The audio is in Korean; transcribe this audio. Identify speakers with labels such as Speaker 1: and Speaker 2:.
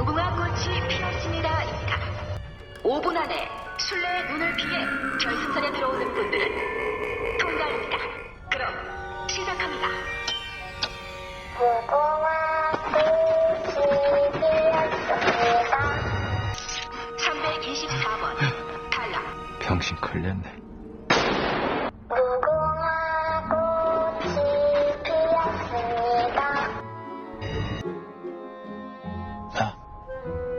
Speaker 1: 무궁화 꽃이 피었습니다입니다. 5분 안에 술래의 눈을 피해 결승선에 들어오는 분들은 통과입니다. 그럼 시작합니다.
Speaker 2: 무궁화 꽃이 피었습니다.
Speaker 1: 324번 탈락.
Speaker 3: 병신 걸렸네.